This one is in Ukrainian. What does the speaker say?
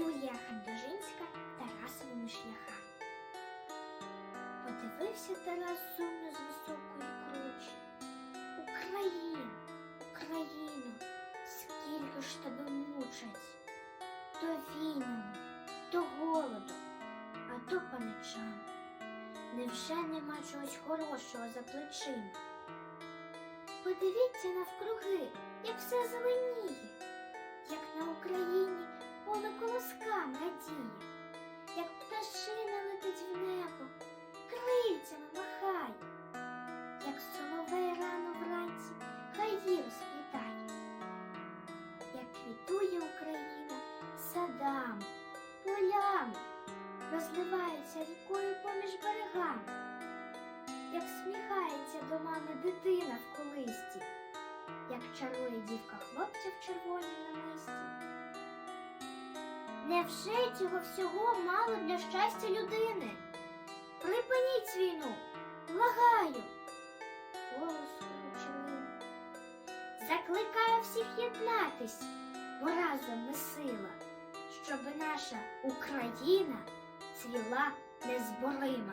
Юлія Хандожинська Тарасовими шляхами. Подивився Тарас сумно з високої кручі. Україну, Україну, скільки ж тебе мучать. То війнами, то голодом, а то паничам. Невже нема чогось хорошого за плечима? Подивіться навкруги, як все зеленіє, як соловей рано вранці гаї розплітає, як квітує Україна садами, полями, розливається рікою поміж берегами, як сміхається до мами дитина в колисті, як чарує дівка хлопця в червоній намисті. Невже цього всього мало для щастя людини? Припиніть війну, Закликаю всіх єднатись, бо разом ми сила, щоби наша Україна цвіла незборима.